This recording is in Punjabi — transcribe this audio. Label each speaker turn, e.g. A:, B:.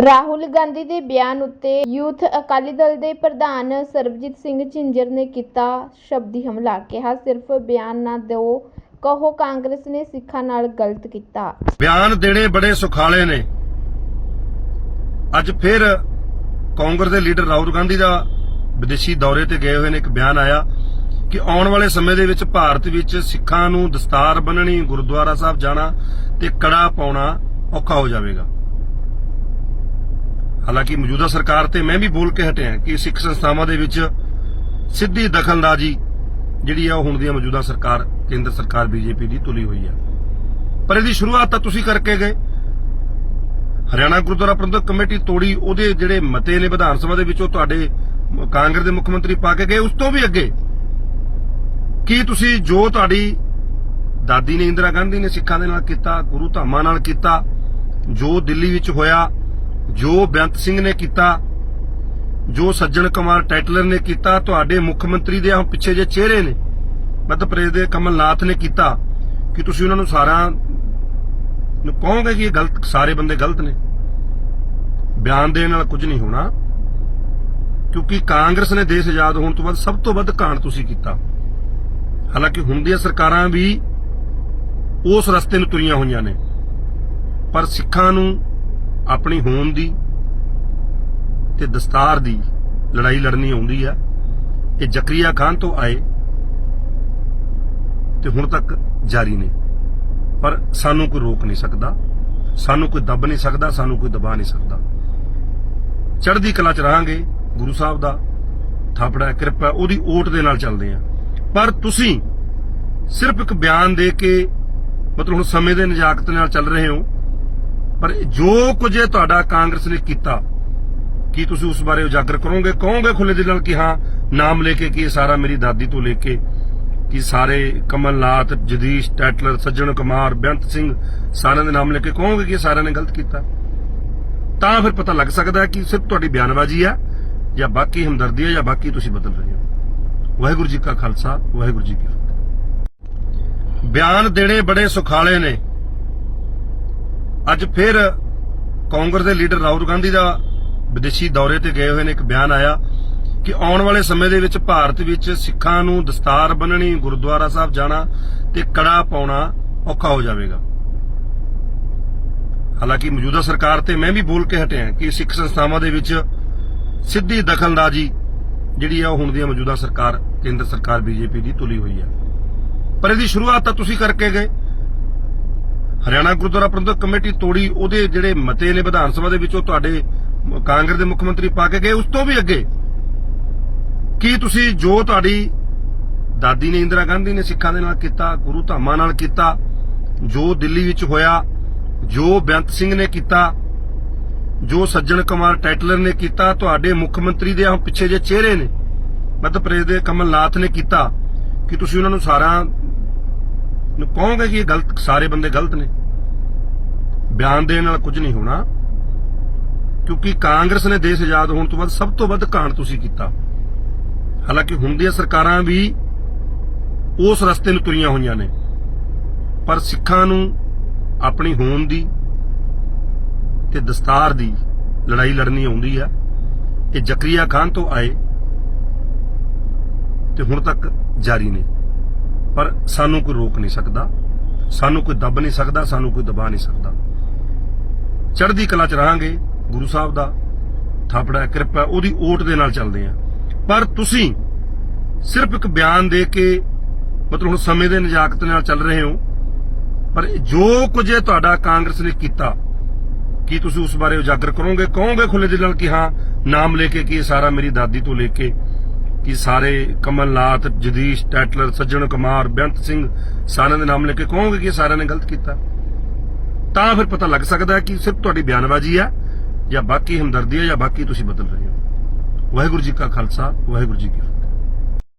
A: ਰਾਹੁਲ ਗਾਂਧੀ ਦੇ ਬਿਆਨ ਉੱਤੇ ਯੂਥ ਅਕਾਲੀ ਦਲ ਦੇ ਪ੍ਰਧਾਨ ਸਰਬਜੀਤ ਸਿੰਘ ਝਿੰਜਰ ਨੇ ਕੀਤਾ ਸ਼ਬਦੀ ਹਮਲਾ, ਕਿਹਾ ਸਿਰਫ ਬਿਆਨ ਨਾ ਦਿਓ, ਕਹੋ ਕਾਂਗਰਸ ਨੇ ਸਿੱਖਾਂ ਨਾਲ ਗਲਤ ਕੀਤਾ।
B: ਬਿਆਨ ਦੇਣੇ ਬੜੇ ਸੁਖਾਲੇ ਨੇ। ਅੱਜ ਫਿਰ ਕਾਂਗਰਸ ਦੇ ਲੀਡਰ ਰਾਹੁਲ ਗਾਂਧੀ ਦਾ ਵਿਦੇਸ਼ੀ ਦੌਰੇ ਤੇ ਗਏ ਹੋਏ ਨੇ ਇੱਕ ਬਿਆਨ ਆਇਆ ਕਿ ਆਉਣ ਵਾਲੇ ਸਮੇਂ ਦੇ ਵਿੱਚ ਭਾਰਤ ਵਿੱਚ ਸਿੱਖਾਂ ਨੂੰ ਦਸਤਾਰ ਬੰਨਣੀ ਗੁਰਦੁਆਰਾ ਸਾਹਿਬ ਜਾਣਾ ਤੇ ਕੜਾ ਪਾਉਣਾ ਔਖਾ ਹੋ ਜਾਵੇਗਾ। ਹਾਲਾਂਕਿ ਮੌਜੂਦਾ ਸਰਕਾਰ ਤੇ ਮੈਂ ਵੀ ਬੋਲ ਕੇ ਹਟਿਆ ਕਿ ਸਿੱਖ ਸੰਸਥਾਵਾਂ ਦੇ ਵਿੱਚ ਸਿੱਧੀ ਦਖਲਅੰਦਾਜ਼ੀ ਜਿਹੜੀ ਆ ਹੁਣ ਦੀ ਮੌਜੂਦਾ ਸਰਕਾਰ, ਕੇਂਦਰ ਸਰਕਾਰ ਬੀਜੇਪੀ ਦੀ ਤੁਲੀ ਹੋਈ ਆ। ਪਰ ਇਹਦੀ ਸ਼ੁਰੂਆਤ ਤਾਂ ਤੁਸੀਂ ਕਰਕੇ ਗਏ। ਹਰਿਆਣਾ ਗੁਰਦੁਆਰਾ ਪ੍ਰਬੰਧਕ ਕਮੇਟੀ ਤੋੜੀ, ਉਹਦੇ ਜਿਹੜੇ ਮਤੇ ਨੇ ਵਿਧਾਨ ਸਭਾ ਦੇ ਵਿੱਚੋਂ ਤੁਹਾਡੇ ਕਾਂਗਰਸ ਦੇ ਮੁੱਖ ਮੰਤਰੀ ਪਾ ਕੇ ਗਏ। ਉਸ ਤੋਂ ਵੀ ਅੱਗੇ, ਕੀ ਤੁਸੀਂ ਜੋ ਤੁਹਾਡੀ ਦਾਦੀ ਨੇ ਇੰਦਰਾ ਗਾਂਧੀ ਨੇ ਸਿੱਖਾਂ ਦੇ ਨਾਲ ਕੀਤਾ, ਗੁਰੂ ਧਾਮਾਂ ਨਾਲ ਕੀਤਾ, ਜੋ ਦਿੱਲੀ ਵਿੱਚ ਹੋਇਆ ਜੋ ਬੇਅੰਤ ਸਿੰਘ ਨੇ ਕੀਤਾ, ਜੋ ਸੱਜਣ ਕੁਮਾਰ ਟੈਟਲਰ ਨੇ ਕੀਤਾ, ਤੁਹਾਡੇ ਮੁੱਖ ਮੰਤਰੀ ਦੇ ਆ ਪਿੱਛੇ ਜੇ ਚਿਹਰੇ ਨੇ, ਮੱਧ ਪ੍ਰਦੇਸ਼ ਦੇ ਕਮਲਨਾਥ ਨੇ ਕੀਤਾ, ਕਿ ਤੁਸੀਂ ਉਹਨਾਂ ਨੂੰ ਸਾਰਾ ਨੂੰ ਕਹੋਗੇ ਕਿ ਇਹ ਗਲਤ, ਸਾਰੇ ਬੰਦੇ ਗਲਤ ਨੇ? ਬਿਆਨ ਦੇਣ ਨਾਲ ਕੁਝ ਨਹੀਂ ਹੋਣਾ, ਕਿਉਂਕਿ ਕਾਂਗਰਸ ਨੇ ਦੇਸ਼ ਆਜ਼ਾਦ ਹੋਣ ਤੋਂ ਬਾਅਦ ਸਭ ਤੋਂ ਵੱਧ ਕਾਂਡ ਤੁਸੀਂ ਕੀਤਾ। ਹਾਲਾਂਕਿ ਹੁਣ ਦੀਆਂ ਸਰਕਾਰਾਂ ਵੀ ਉਸ ਰਸਤੇ ਨੂੰ ਤੁਰੀਆਂ ਹੋਈਆਂ ਨੇ, ਪਰ ਸਿੱਖਾਂ ਨੂੰ ਆਪਣੀ ਹੋਂਦ ਦੀ ਤੇ ਦਸਤਾਰ ਦੀ ਲੜਾਈ ਲੜਨੀ ਆਉਂਦੀ ਆ। ਇਹ ਜ਼ਕਰੀਆ ਖਾਨ ਤੋਂ ਆਏ ਤੇ ਹੁਣ ਤੱਕ ਜਾਰੀ ਨੇ। ਪਰ ਸਾਨੂੰ ਕੋਈ ਰੋਕ ਨਹੀਂ ਸਕਦਾ, ਸਾਨੂੰ ਕੋਈ ਦੱਬ ਨਹੀਂ ਸਕਦਾ, ਸਾਨੂੰ ਕੋਈ ਦਬਾ ਨਹੀਂ ਸਕਦਾ। ਚੜ੍ਹਦੀ ਕਲਾ ਚ ਰਹਾਂਗੇ, ਗੁਰੂ ਸਾਹਿਬ ਦਾ ਥਾਪੜਾ ਕਿਰਪਾ ਉਹਦੀ ਓਟ ਦੇ ਨਾਲ ਚੱਲਦੇ ਆ ਪਰ ਤੁਸੀਂ ਸਿਰਫ ਇੱਕ ਬਿਆਨ ਦੇ ਕੇ ਮਤਲਬ ਹੁਣ ਸਮੇਂ ਦੇ ਨਜਾਕਤ ਨਾਲ ਚੱਲ ਰਹੇ ਹੋ ਪਰ ਜੋ ਕੁਝ ਇਹ ਤੁਹਾਡਾ ਕਾਂਗਰਸ ਨੇ ਕੀਤਾ, ਕੀ ਤੁਸੀਂ ਉਸ ਬਾਰੇ ਉਜਾਗਰ ਕਰੋਗੇ? ਕਹੋਗੇ ਖੁੱਲੇ ਦਿਲ ਨਾਲ ਕਿ ਹਾਂ, ਨਾਮ ਲੈ ਕੇ ਕਿ ਇਹ ਸਾਰਾ ਮੇਰੀ ਦਾਦੀ ਤੋਂ ਲੈ ਕੇ ਕਿ ਸਾਰੇ ਕਮਲਨਾਥ ਜਦੀਸ਼ ਟੈਟਲਰ, ਸੱਜਣ ਕੁਮਾਰ, ਬੇਅੰਤ ਸਿੰਘ ਸਾਰਿਆਂ ਦੇ ਨਾਮ ਲੈ ਕੇ ਕਹੋਗੇ ਕਿ ਸਾਰਿਆਂ ਨੇ ਗਲਤ ਕੀਤਾ? ਤਾਂ ਫਿਰ ਪਤਾ ਲੱਗ ਸਕਦਾ ਕਿ ਸਿਰਫ ਤੁਹਾਡੀ ਬਿਆਨਬਾਜ਼ੀ ਆ, ਜਾਂ ਬਾਕੀ ਹਮਦਰਦੀ ਹੈ ਜਾਂ ਬਾਕੀ ਤੁਸੀਂ ਬਦਲ ਰਹੇ ਹੋ। ਵਾਹਿਗੁਰੂ ਜੀ ਕਾ ਖਾਲਸਾ, ਵਾਹਿਗੁਰੂ ਜੀ ਕੀ ਫਤਿਹ। ਬਿਆਨ ਦੇਣੇ ਬੜੇ ਸੁਖਾਲੇ ਨੇ। ਅੱਜ ਫਿਰ ਕਾਂਗਰਸ ਦੇ ਲੀਡਰ ਰਾਹੁਲ ਗਾਂਧੀ ਦਾ ਵਿਦੇਸ਼ੀ ਦੌਰੇ ਤੇ ਗਏ ਹੋਏ ਨੇ ਇੱਕ ਬਿਆਨ ਆਇਆ ਕਿ ਆਉਣ ਵਾਲੇ ਸਮੇਂ ਦੇ ਵਿੱਚ ਭਾਰਤ ਵਿੱਚ ਸਿੱਖਾਂ ਨੂੰ ਦਸਤਾਰ ਬੰਨਣੀ ਗੁਰਦੁਆਰਾ ਸਾਹਿਬ ਜਾਣਾ ਤੇ ਕੜਾ ਪਾਉਣਾ ਔਖਾ ਹੋ ਜਾਵੇਗਾ। ਹਾਲਾਂਕਿ ਮੌਜੂਦਾ ਸਰਕਾਰ ਤੇ ਮੈਂ ਵੀ ਬੋਲ ਕੇ ਹਟਿਆ ਕਿ ਸਿੱਖ ਸੰਸਥਾਵਾਂ ਦੇ ਵਿੱਚ ਸਿੱਧੀ ਦਖਲਅੰਦਾਜ਼ੀ ਜਿਹੜੀ ਆ ਉਹ ਹੁਣ ਦੀ ਮੌਜੂਦਾ ਸਰਕਾਰ, ਕੇਂਦਰ ਸਰਕਾਰ, ਬੀਜੇਪੀ ਦੀ ਤੁਲੀ ਹੋਈ ਆ। ਪਰ ਇਹਦੀ ਸ਼ੁਰੂਆਤ ਤਾਂ ਤੁਸੀਂ ਕਰਕੇ ਗਏ। ਹਰਿਆਣਾ ਗੁਰਦੁਆਰਾ ਪ੍ਰਬੰਧਕ ਕਮੇਟੀ ਤੋੜੀ, ਉਹਦੇ ਜਿਹੜੇ ਮਤੇ ਨੇ ਵਿਧਾਨ ਸਭਾ ਦੇ ਵਿੱਚੋਂ ਤੁਹਾਡੇ ਕਾਂਗਰਸ ਦੇ ਮੁੱਖ ਮੰਤਰੀ ਪਾ ਕੇ ਗਏ। ਉਸ ਤੋਂ ਵੀ ਅੱਗੇ, ਕੀ ਤੁਸੀਂ ਜੋ ਤੁਹਾਡੀ ਦਾਦੀ ਨੇ ਇੰਦਰਾ ਗਾਂਧੀ ਨੇ ਸਿੱਖਾਂ ਦੇ ਨਾਲ ਕੀਤਾ, ਗੁਰੂ ਧਾਮਾਂ ਨਾਲ ਕੀਤਾ, ਜੋ ਦਿੱਲੀ ਵਿੱਚ ਹੋਇਆ, ਜੋ ਬੇਅੰਤ ਸਿੰਘ ਨੇ ਕੀਤਾ, ਜੋ ਸੱਜਣ ਕੁਮਾਰ ਟੈਟਲਰ ਨੇ ਕੀਤਾ, ਤੁਹਾਡੇ ਮੁੱਖ ਮੰਤਰੀ ਦੇ ਆ ਪਿੱਛੇ ਜੇ ਚਿਹਰੇ ਨੇ, ਮੱਧ ਪ੍ਰਦੇਸ਼ ਦੇ ਕਮਲਨਾਥ ਨੇ ਕੀਤਾ, ਕਿ ਤੁਸੀਂ ਉਹਨਾਂ ਨੂੰ ਸਾਰਾ ਨੂੰ ਕਹੋਗੇ ਕਿ ਇਹ ਗਲਤ, ਸਾਰੇ ਬੰਦੇ ਗਲਤ ਨੇ। ਬਿਆਨ ਦੇਣ ਨਾਲ ਕੁਝ ਨਹੀਂ ਹੋਣਾ। ਕਿਉਂਕਿ ਕਾਂਗਰਸ ਨੇ ਦੇਸ਼ ਆਜ਼ਾਦ ਹੋਣ ਤੋਂ ਬਾਅਦ ਸਭ ਤੋਂ ਵੱਧ ਕਾਂਡ ਤੁਸੀਂ ਕੀਤਾ। ਹਾਲਾਂਕਿ ਹੁਣ ਦੀਆਂ ਸਰਕਾਰਾਂ ਵੀ ਉਸ ਰਸਤੇ ਨੂੰ ਤੁਰੀਆਂ ਹੋਈਆਂ ਨੇ। ਪਰ ਸਿੱਖਾਂ ਨੂੰ ਆਪਣੀ ਹੋਂਦ ਦੀ ਤੇ ਦਸਤਾਰ ਦੀ ਲੜਾਈ ਲੜਨੀ ਆਉਂਦੀ ਆ। ਇਹ ਜ਼ਕਰੀਆ ਖਾਨ ਤੋਂ ਆਏ ਤੇ ਹੁਣ ਤੱਕ ਜਾਰੀ ਨੇ। ਪਰ ਸਾਨੂੰ ਕੋਈ ਰੋਕ ਨਹੀਂ ਸਕਦਾ, ਸਾਨੂੰ ਕੋਈ ਦੱਬ ਨਹੀਂ ਸਕਦਾ, ਸਾਨੂੰ ਕੋਈ ਦਬਾ ਨਹੀਂ ਸਕਦਾ। ਚੜ੍ਹਦੀ ਕਲਾ ਚ ਰਹਾਂਗੇ, ਗੁਰੂ ਸਾਹਿਬ ਦਾ ਥਾਪੜਾ ਕਿਰਪਾ ਉਹਦੀ ਓਟ ਦੇ ਨਾਲ ਚੱਲਦੇ ਆ ਪਰ ਤੁਸੀਂ ਸਿਰਫ ਇੱਕ ਬਿਆਨ ਦੇ ਕੇ ਮਤਲਬ ਹੁਣ ਸਮੇਂ ਦੇ ਨਜਾਕਤ ਨਾਲ ਚੱਲ ਰਹੇ ਹੋ, ਪਰ ਜੋ ਕੁਝ ਇਹ ਤੁਹਾਡਾ ਕਾਂਗਰਸ ਨੇ ਕੀਤਾ, ਕੀ ਤੁਸੀਂ ਉਸ ਬਾਰੇ ਉਜਾਗਰ ਕਰੋਗੇ? ਕਹੋਗੇ ਖੁੱਲੇ ਦਿਲ ਨਾਲ ਕਿ ਹਾਂ, ਨਾਮ ਲੈ ਕੇ ਕਿ ਇਹ ਸਾਰਾ ਮੇਰੀ ਦਾਦੀ ਤੋਂ ਲੈ ਕੇ ਕਿ ਸਾਰੇ ਕਮਲਨਾਥ ਜਦੀਸ਼ ਟੈਟਲਰ, ਸੱਜਣ ਕੁਮਾਰ, ਬੇਅੰਤ ਸਿੰਘ ਸਾਰਿਆਂ ਦੇ ਨਾਮ ਲੈ ਕੇ ਕਹੋਗੇ ਕਿ ਸਾਰਿਆਂ ਨੇ ਗਲਤ ਕੀਤਾ? ਤਾਂ ਫਿਰ ਪਤਾ ਲੱਗ ਸਕਦਾ ਹੈ ਕਿ ਸਿਰਫ ਤੁਹਾਡੀ ਬਿਆਨਬਾਜ਼ੀ ਹੈ ਜਾਂ ਬਾਕੀ ਹਮਦਰਦੀ ਹੈ ਜਾਂ ਬਾਕੀ ਤੁਸੀਂ ਬਦਲ ਰਹੇ ਹੋ। ਵਾਹਿਗੁਰੂ ਜੀ ਕਾ ਖਾਲਸਾ, ਵਾਹਿਗੁਰੂ ਜੀ ਕੀ ਫਤਿਹ।